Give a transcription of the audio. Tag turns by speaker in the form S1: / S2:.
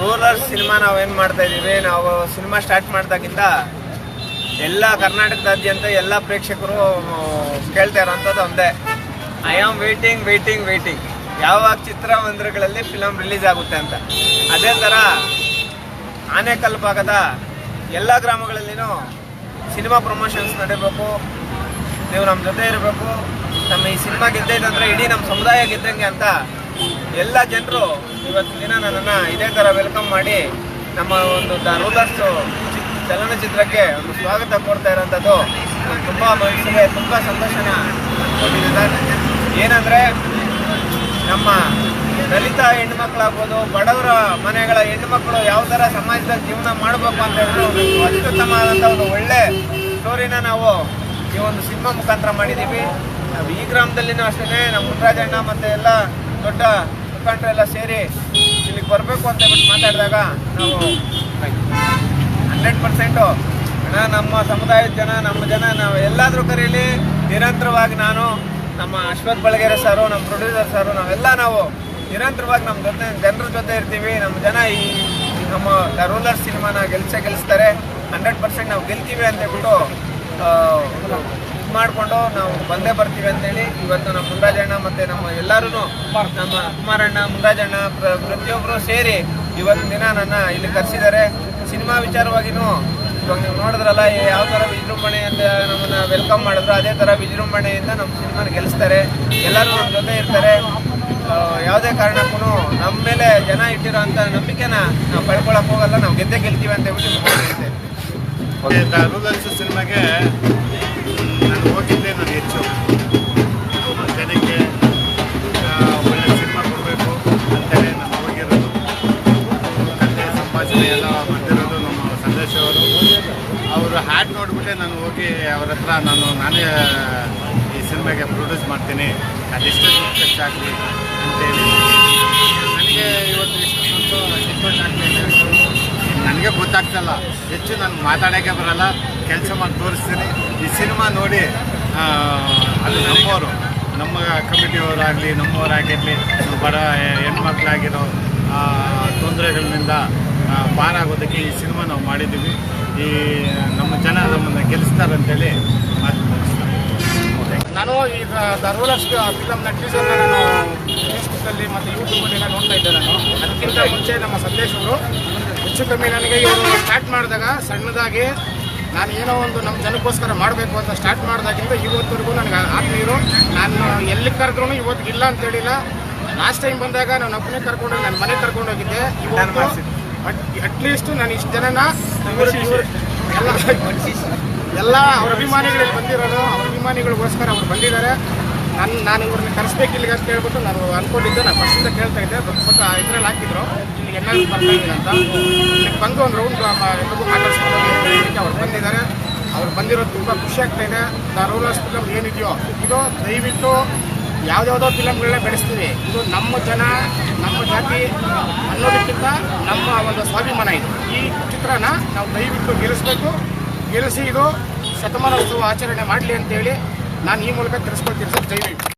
S1: Rural cinema ನಾವೇನು ಮಾಡ್ತಾ ಇದ್ದೀವಿ, ನಾವು ಸಿನಿಮಾ ಸ್ಟಾರ್ಟ್ ಮಾಡಿದಾಗಿಂದ ಎಲ್ಲ ಕರ್ನಾಟಕದಾದ್ಯಂತ ಎಲ್ಲ ಪ್ರೇಕ್ಷಕರು ಕೇಳ್ತಾ ಇರೋಂಥದ್ದು ಒಂದೇ. I am waiting waiting waiting ಯಾವಾಗ ಚಿತ್ರಮಂದಿರಗಳಲ್ಲಿ ಫಿಲಮ್ ರಿಲೀಸ್ ಆಗುತ್ತೆ ಅಂತ. ಅದೇ ಥರ ಆನೇಕಲ್ ಭಾಗದ ಎಲ್ಲ ಗ್ರಾಮಗಳಲ್ಲಿನೂ ಸಿನಿಮಾ ಪ್ರಮೋಷನ್ಸ್ ನಡೀಬೇಕು. ನೀವು ನಮ್ಮ ಜೊತೆ ಇರಬೇಕು. ನಮ್ಮ ಈ ಸಿನಿಮಾ ಗೆದ್ದೈತಂದ್ರೆ ಇಡೀ ನಮ್ಮ ಸಮುದಾಯ ಗೆದ್ದಂಗೆ ಅಂತ ಎಲ್ಲ ಜನರು ಇವತ್ತು ದಿನ ನನ್ನನ್ನು ಇದೇ ಥರ ವೆಲ್ಕಮ್ ಮಾಡಿ ನಮ್ಮ ಒಂದು ದ ಚಲನಚಿತ್ರಕ್ಕೆ ಒಂದು ಸ್ವಾಗತ ಕೊಡ್ತಾ ಇರೋಂಥದ್ದು. ತುಂಬ ಮನಸ್ಸಿಗೆ ತುಂಬ ಸಂತೋಷನ ಏನಂದರೆ, ನಮ್ಮ ದಲಿತ ಹೆಣ್ಮಕ್ಳಾಗ್ಬೋದು ಬಡವರ ಮನೆಗಳ ಹೆಣ್ಮಕ್ಳು ಯಾವ ಥರ ಸಮಾಜದಲ್ಲಿ ಜೀವನ ಮಾಡಬೇಕು ಅಂತ ಹೇಳಿದ್ರು ಅತ್ಯುತ್ತಮ ಆದಂಥ ಒಂದು ಒಳ್ಳೆ ಸ್ಟೋರಿನ ನಾವು ಈ ಒಂದು ಸಿನಿಮಾ ಮುಖಾಂತರ ಮಾಡಿದ್ದೀವಿ. ನಾವು ಈ ಗ್ರಾಮದಲ್ಲಿನೂ ಅಷ್ಟೇ ನಮ್ಮ ಪುಟ್ರಾಜಣ್ಣ ಮತ್ತು ಎಲ್ಲ ದೊಡ್ಡ ಮುಖಂಡರೆಲ್ಲ ಸೇರಿ ಇಲ್ಲಿಗೆ ಬರಬೇಕು ಅಂತ ಹೇಳ್ಬಿಟ್ಟು ಮಾತಾಡಿದಾಗ ನಾವು ಹಂಡ್ರೆಡ್ ಪರ್ಸೆಂಟು ಅಣ್ಣ, ನಮ್ಮ ಸಮುದಾಯದ ಜನ, ನಮ್ಮ ಜನ, ನಾವು ಎಲ್ಲಾದರೂ ಕರೀಲಿ, ನಿರಂತರವಾಗಿ ನಾನು ನಮ್ಮ ಅಶ್ವಥ್ ಬಳಗೆರೆ ಸಾರು, ನಮ್ಮ ಪ್ರೊಡ್ಯೂಸರ್ ಸಾರು, ನಾವೆಲ್ಲ ನಾವು ನಿರಂತರವಾಗಿ ನಮ್ಮ ಜೊತೆ, ಜನರ ಜೊತೆ ಇರ್ತೀವಿ. ನಮ್ಮ ಜನ ಈ ನಮ್ಮ ದ ರೂಲರ್ ಸಿನಿಮಾನ ಗೆಲ್ಸೇ ಗೆಲ್ಲಿಸ್ತಾರೆ ಹಂಡ್ರೆಡ್ ಪರ್ಸೆಂಟ್ ನಾವು ಗೆಲ್ತೀವಿ ಅಂತ ಹೇಳ್ಬಿಟ್ಟು ಇದು ಮಾಡಿಕೊಂಡು ನಾವು ಬಂದೇ ಬರ್ತೀವಿ ಅಂತೇಳಿ ಇವತ್ತು ನಮ್ಮ ಮುಂಗಾಜಣ್ಣ ಮತ್ತು ನಮ್ಮ ಎಲ್ಲರೂ ನಮ್ಮ ಕುಮಾರಣ್ಣ, ಮುಂಗಾಜಣ್ಣ ಪ್ರ ಪ್ರತಿಯೊಬ್ಬರು ಸೇರಿ ಇವತ್ತಿನ ದಿನ ನನ್ನ ಇಲ್ಲಿ ಕರೆಸಿದ್ದಾರೆ. ಸಿನಿಮಾ ವಿಚಾರವಾಗಿನೂ ಇವಾಗ ನೀವು ನೋಡಿದ್ರಲ್ಲ ಯಾವ ಥರ ಅಂತ ನಮ್ಮನ್ನು ವೆಲ್ಕಮ್ ಮಾಡಿದ್ರು, ಅದೇ ಥರ ವಿಜೃಂಭಣೆಯಿಂದ ನಮ್ಮ ಸಿನಿಮಾನ ಗೆಲ್ಲಿಸ್ತಾರೆ. ಎಲ್ಲರೂ ನಮ್ಮ ಜೊತೆ ಇರ್ತಾರೆ. ಯಾವುದೇ ಕಾರಣಕ್ಕೂ ನಮ್ಮ ಮೇಲೆ ಜನ ಇಟ್ಟಿರೋ ಅಂಥ ನಂಬಿಕೆನ ನಾವು ಪಡ್ಕೊಳಕ್ಕೆ ಹೋಗಲ್ಲ, ನಾವು ಗೆದ್ದೆ ಗೆಲ್ತೀವಿ ಅಂತ ಹೇಳ್ಬಿಟ್ಟು ನಿಮ್ಗೆ
S2: ಹ್ಯಾಡ್ ನೋಡಿಬಿಟ್ಟೆ ನಾನು ಹೋಗಿ ಅವ್ರ ಹತ್ರ ನಾನು, ನಾನೇ ಈ ಸಿನಿಮಾಗೆ ಪ್ರೊಡ್ಯೂಸ್ ಮಾಡ್ತೀನಿ. ಅದೆಷ್ಟು ಖರ್ಚಾಗಲಿ ಅಂತೇಳಿ ನನಗೆ ಇವತ್ತು ಎಷ್ಟು ಸಂತೋಷ ಆಗ್ತಾಯಿದೆ ನನಗೆ ಗೊತ್ತಾಗ್ತಲ್ಲ ಹೆಚ್ಚು ನಾನು ಮಾತಾಡೋಕ್ಕೆ ಬರಲ್ಲ. ಕೆಲಸ ಮಾಡಿ ತೋರಿಸ್ತೀನಿ. ಈ ಸಿನಿಮಾ ನೋಡಿ ಅದು ನಮ್ಮವರು, ನಮ್ಮ ಕಮಿಟಿಯವರಾಗಲಿ ನಮ್ಮವರಾಗಿರಲಿ ಬಡ ಹೆಣ್ಮಕ್ಳಾಗಿರೋ ತೊಂದರೆಗಳಿಂದ ಪಾರಾಗೋದಕ್ಕೆ ಈ ಸಿನಿಮಾ ನಾವು ಮಾಡಿದ್ದೀವಿ. ಈ ನಮ್ಮ ಜನ ನಮ್ಮನ್ನು ಗೆಲ್ಲಿಸ್ತಾರಂತೇಳಿ
S3: ನಾನು ಈಗ ದ ರೂಲರ್ಸ್ ಫಿಲಮ್ನ ಟೀಸರ್ನ ನಾನು ಫೇಸ್ಬುಕ್ಕಲ್ಲಿ ಮತ್ತು ಯೂಟ್ಯೂಬಲ್ಲಿ ನಾನು ನೋಡ್ತಾ ಇದ್ದೆ ನಾನು. ಅದಕ್ಕಿಂತ ಮುಂಚೆ ನಮ್ಮ ಸಂದೇಶ್ ಅವರು ಹೆಚ್ಚು ಕಮ್ಮಿ ನನಗೆ ಇವರು ಸ್ಟಾರ್ಟ್ ಮಾಡಿದಾಗ ಸಣ್ಣದಾಗಿ ನಾನು ಏನೋ ಒಂದು ನಮ್ಮ ಜನಕ್ಕೋಸ್ಕರ ಮಾಡಬೇಕು ಅಂತ ಸ್ಟಾರ್ಟ್ ಮಾಡಿದಾಗಿಂದ ಇವತ್ತರೆಗೂ ನನಗೆ ಆತ್ಮೀಯರು ನಾನು ಎಲ್ಲಿ ಕರೆದ್ರೂ ಇವತ್ತಿಗಿಲ್ಲ ಇಲ್ಲ ಅಂತ ಹೇಳಿಲ್ಲ ಲಾಸ್ಟ್ ಟೈಮ್ ಬಂದಾಗ ನಾನು ಒಬ್ಬನೇ ಕರ್ಕೊಂಡು ನನ್ನ ಮನೆಗೆ ಕರ್ಕೊಂಡೋಗಿದ್ದೆ ಇವತ್ತು ಅಟ್ಲೀಸ್ಟ್ ನಾನು ಇಷ್ಟು ಜನನ ಎಲ್ಲ ಎಲ್ಲ ಅವ್ರ ಅಭಿಮಾನಿಗಳಿಗೆ ಬಂದಿರೋದು ಅವ್ರ ಅಭಿಮಾನಿಗಳಿಗೋಸ್ಕರ ಅವ್ರು ಬಂದಿದ್ದಾರೆ. ನಾನು ನಾನು ಇವ್ರನ್ನ ಕರೆಸ್ಬೇಕು ಇಲ್ಲಿಗೆ ಅಂತ ಹೇಳ್ಬಿಟ್ಟು ನಾನು ಅನ್ಕೊಂಡಿದ್ದೆ. ನಾನು ಫಸ್ಟಿಂದ ಕೇಳ್ತಾ ಇದ್ದೆ ಬಟ್ ಬಟ್ ಇದ್ರಲ್ಲಿ ಹಾಕಿದ್ರು. ಇಲ್ಲಿ ಎಲ್ಲ ಬರ್ತಾ ಇದ್ದೀನಿ ಅಂತ. ಇಲ್ಲಿಗೆ ಬಂದು ಒಂದು ರೌಂಡ್ ಎಲ್ಲರಿಗೂ ಮಾತಾಡ್ಸ್ಕೊಂಡು ಅವ್ರು ಬಂದಿದ್ದಾರೆ. ಅವ್ರು ಬಂದಿರೋದು ತುಂಬ ಖುಷಿ ಆಗ್ತಾ ಇದೆ. ದ ರೂಲರ್ಸ್ ಫಿಲಮ್ ಏನಿದೆಯೋ ಇದು ದಯವಿಟ್ಟು ಯಾವುದ್ಯಾವುದೋ ಫಿಲಮ್ಗಳನ್ನ ಬೆಳೆಸ್ತೀವಿ. ಇದು ನಮ್ಮ ಜನ, ನಮ್ಮ ಜಾತಿ ಅನ್ನೋದಕ್ಕಿಂತ ನಮ್ಮ ಒಂದು ಸ್ವಾಭಿಮಾನ ಇದು. ಈ ಚಿತ್ರನ ನಾವು ದಯವಿಟ್ಟು ಗೆಲ್ಲಿಸ್ಬೇಕು. ಗೆಲ್ಲಿಸಿ ಇದು ಶತಮಾನೋತ್ಸವ ಆಚರಣೆ ಮಾಡಲಿ ಅಂತೇಳಿ ನಾನು ಈ ಮೂಲಕ ತಿಳಿಸ್ಕೊಳ್ತೀನಿ ಸರ್. ದಯವಿಟ್ಟು